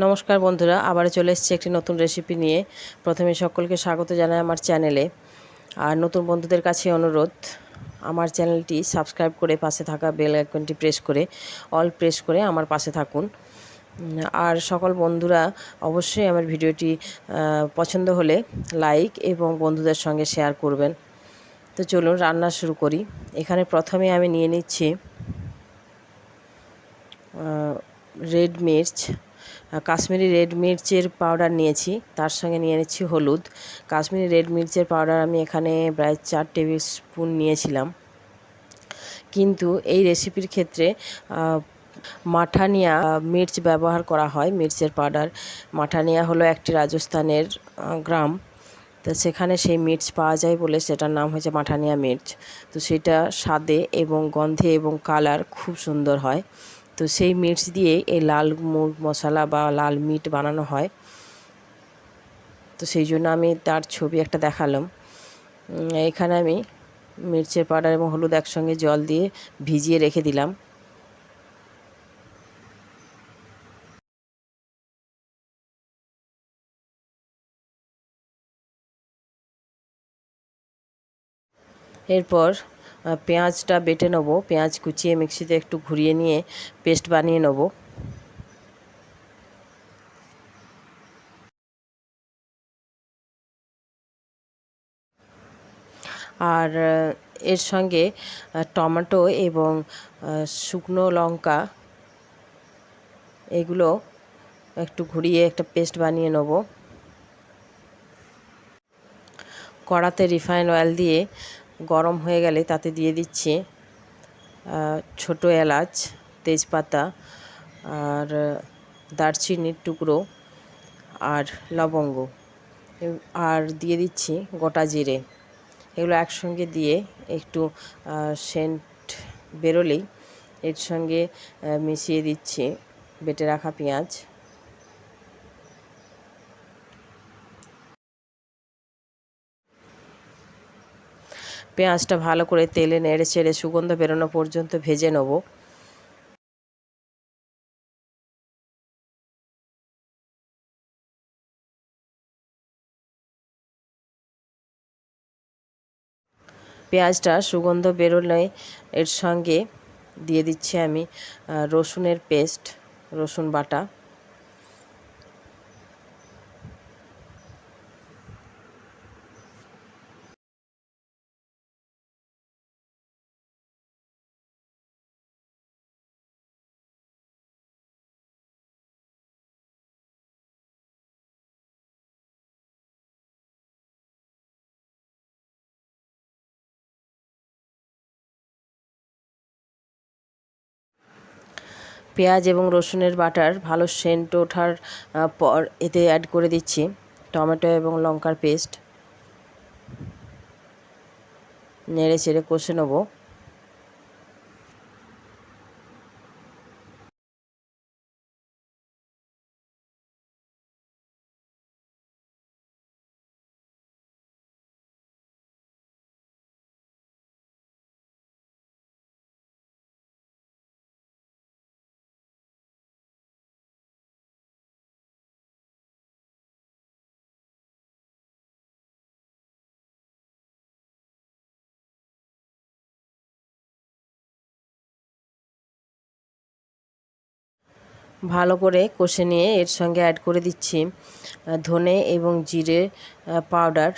নমস্কার বন্ধুরা আবার চলে এসেছি একটি নতুন রেসিপি নিয়ে। প্রথমে সকলকে স্বাগত জানাই আমার চ্যানেলে আর নতুন বন্ধুদের কাছে অনুরোধ, আমার চ্যানেলটি সাবস্ক্রাইব করে পাশে থাকা বেল আইকনটি প্রেস করে অল প্রেস করে আমার পাশে থাকুন। আর সকল বন্ধুরা, অবশ্যই আমার ভিডিওটি পছন্দ হলে লাইক এবং বন্ধুদের সঙ্গে শেয়ার করবেন। তো চলুন রান্না শুরু করি। এখানে প্রথমে আমি নিয়ে নিচ্ছি রেড মির্চ কাশ্মীরি রেড মির্চের পাউডার নিয়েছি। তার সঙ্গে নিয়ে নিচ্ছি হলুদ। কাশ্মীরি রেড মির্চের পাউডার আমি এখানে প্রায় চার টেবিল স্পুন নিয়েছিলাম। কিন্তু এই রেসিপির ক্ষেত্রে মাঠানিয়া মির্চ ব্যবহার করা হয়, মির্চের পাউডার মাঠানিয়া হলো একটি রাজস্থানের গ্রাম। তো সেখানে সেই মির্চ পাওয়া যায় বলে সেটার নাম হয়েছে মাঠানিয়া মির্চ। তো সেটা স্বাদে এবং গন্ধে এবং কালার খুব সুন্দর হয়। তো সেই মির্চ দিয়ে এই লাল মুগ মশলা বা লাল মিট বানানো হয়। তো সেই জন্য আমি তার ছবি একটা দেখালাম। এখানে আমি মির্চের পাউডার এবং হলুদ একসঙ্গে জল দিয়ে ভিজিয়ে রেখে দিলাম। এরপর পেঁয়াজটা বেটে নেব। পেঁয়াজ কুচিয়ে মিক্সিতে একটু ঘুরিয়ে নিয়ে পেস্ট বানিয়ে নেব। আর এর সঙ্গে টমেটো এবং শুকনো লঙ্কা এগুলো একটু ঘুরিয়ে একটা পেস্ট বানিয়ে নেব। কড়াতে রিফাইন অয়েল দিয়ে গরম হয়ে গেলে তাতে দিয়ে দিচ্ছি ছোটো এলাচ, তেজপাতা আর দারচিনির টুকরো আর লবঙ্গ। আর দিয়ে দিচ্ছি গোটা জিরে। এগুলো একসঙ্গে দিয়ে একটু সেন্ট বেরোলেই এর সঙ্গে মিশিয়ে দিচ্ছি, বেটে রাখা পেঁয়াজ। পেঁয়াজটা ভালো করে তেলে নেড়ে চেড়ে সুগন্ধ বেরোনো পর্যন্ত ভেজে নেব। পেঁয়াজটা সুগন্ধ বেরোলে এর সঙ্গে দিয়ে দিচ্ছি আমি রসুনের পেস্ট, রসুন বাটা। পেঁয়াজ এবং রসুনের বাটার, ভালো সেন্ট ওঠার পর এতে অ্যাড করে দিচ্ছি টমেটো এবং লঙ্কার পেস্ট নেড়ে চেড়ে কষে নেব। ভালো করে কষে নিয়ে এর সঙ্গে অ্যাড করে দিচ্ছি ধনে এবং জিরে পাউডার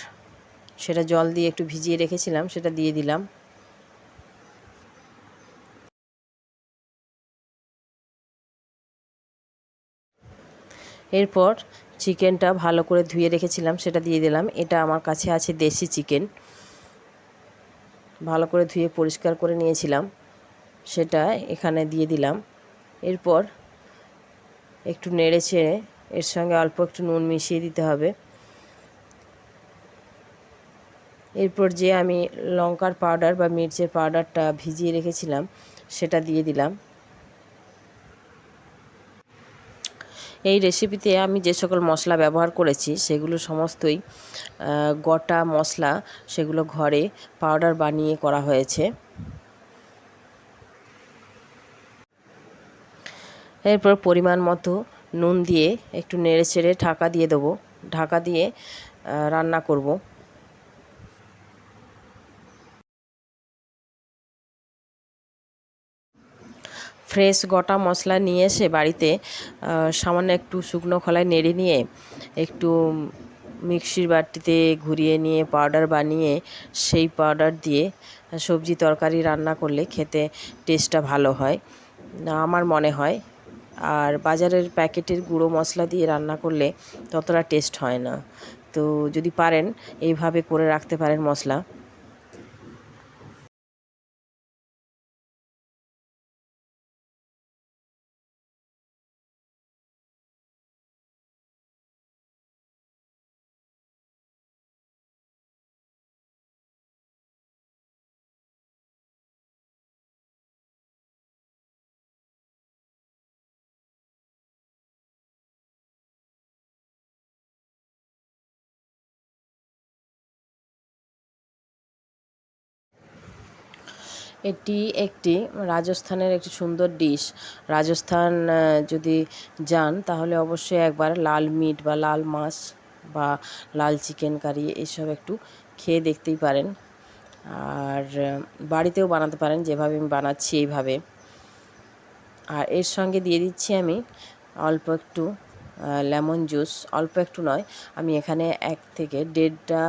সেটা জল দিয়ে একটু ভিজিয়ে রেখেছিলাম, সেটা দিয়ে দিলাম। এরপর চিকেনটা ভালো করে ধুয়ে রেখেছিলাম, সেটা দিয়ে দিলাম। এটা আমার কাছে আছে দেশি চিকেন। ভালো করে ধুয়ে পরিষ্কার করে নিয়েছিলাম, সেটা এখানে দিয়ে দিলাম। এরপর একটু নেড়ে চেড়ে এর সঙ্গে অল্প একটু নুন মিশিয়ে দিতে হবে। এরপর যে আমি লঙ্কার পাউডার বা মির্চের পাউডারটা ভিজিয়ে রেখেছিলাম, সেটা দিয়ে দিলাম। এই রেসিপিতে আমি যে সকল মশলা ব্যবহার করেছি, সেগুলো সমস্তই গোটা মশলা সেগুলো ঘরে পাউডার বানিয়ে করা হয়েছে। এরপর পরিমাণ মতো নুন দিয়ে একটু নেড়ে চেড়ে ঢাকা দিয়ে দেবো। ঢাকা দিয়ে রান্না করব। ফ্রেশ গোটা মশলা নিয়ে এসে বাড়িতে সামান্য একটু শুকনো খোলায় নেড়ে নিয়ে, একটু মিক্সির বাটিতে ঘুরিয়ে নিয়ে পাউডার বানিয়ে সেই পাউডার দিয়ে সবজি তরকারি রান্না করলে খেতে টেস্টটা ভালো হয়। আমার মনে হয় আর বাজারের প্যাকেটের গুঁড়ো মশলা দিয়ে রান্না করলে ততটা টেস্ট হয় না। তো যদি পারেন, এইভাবে করে রাখতে পারেন মশলা। এটি একটি রাজস্থানের একটি সুন্দর ডিশ রাজস্থান যদি যান, তাহলে অবশ্যই একবার লাল মিট বা লাল মাছ বা লাল চিকেন কারি এসব একটু খেয়ে দেখতেই পারেন। আর বাড়িতেও বানাতে পারেন, যেভাবে আমি বানাচ্ছি এইভাবে। আর এর সঙ্গে দিয়ে দিচ্ছি আমি অল্প একটু লেমন জুস অল্প একটু নয়, আমি এখানে এক থেকে দেড়টা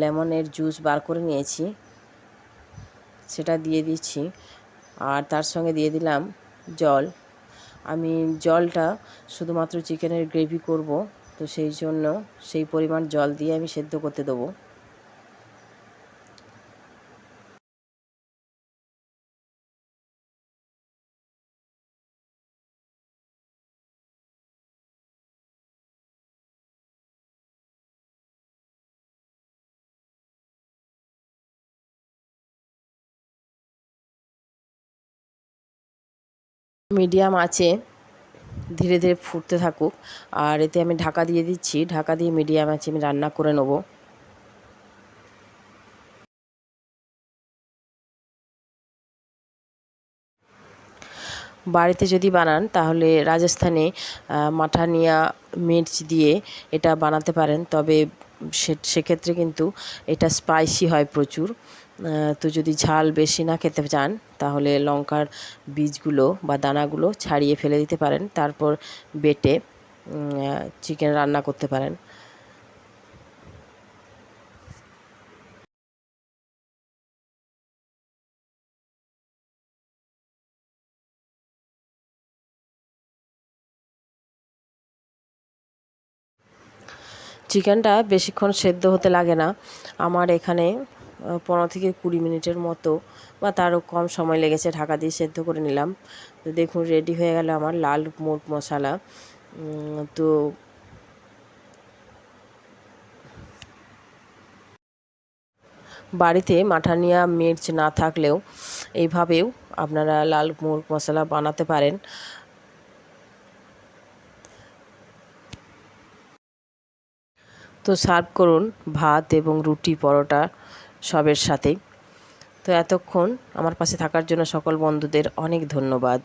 লেমনের জুস বার করে নিয়েছি। সেটা দিয়ে দিচ্ছি। আর তার সঙ্গে দিয়ে দিলাম জল। আমি জলটা শুধুমাত্র চিকেনের গ্রেভি করব, তো সেই জন্য সেই পরিমাণ জল দিয়ে আমি সেদ্ধ করতে দেবো। মিডিয়াম আছে, ধীরে ধীরে ফুটতে থাকুক। আর এতে আমি ঢাকা দিয়ে দিচ্ছি, ঢাকা দিয়ে মিডিয়াম আছে, আমি রান্না করে নেব। বাড়িতে যদি বানান, তাহলে রাজস্থানে মাঠানিয়া মির্চ দিয়ে এটা বানাতে পারেন। তবে সেক্ষেত্রে কিন্তু এটা স্পাইসি হয় প্রচুর। তো যদি ঝাল বেশি না খেতে চান, তাহলে লঙ্কার বীজগুলো বা দানাগুলো ছাড়িয়ে ফেলে দিতে পারেন। তারপর বেটে চিকেন রান্না করতে পারেন। চিকেনটা বেশিক্ষণ সেদ্ধ হতে লাগে না। আমার এখানে পনেরো থেকে কুড়ি মিনিটের মতো বা তারও কম সময় লেগেছে, ঢাকা দিয়ে সেদ্ধ করে নিলাম। তো দেখুন রেডি হয়ে গেল আমার লাল মোট মশলা। তো বাড়িতে মাঠানিয়া মির্চ না থাকলেও এইভাবেও আপনারা লাল মুরগ মশলা বানাতে পারেন। তো সার্ভ করুন ভাত এবং রুটি পরোটা। সবের সাথে তো এতক্ষণ আমার পাশে থাকার জন্য সকল বন্ধুদের অনেক ধন্যবাদ।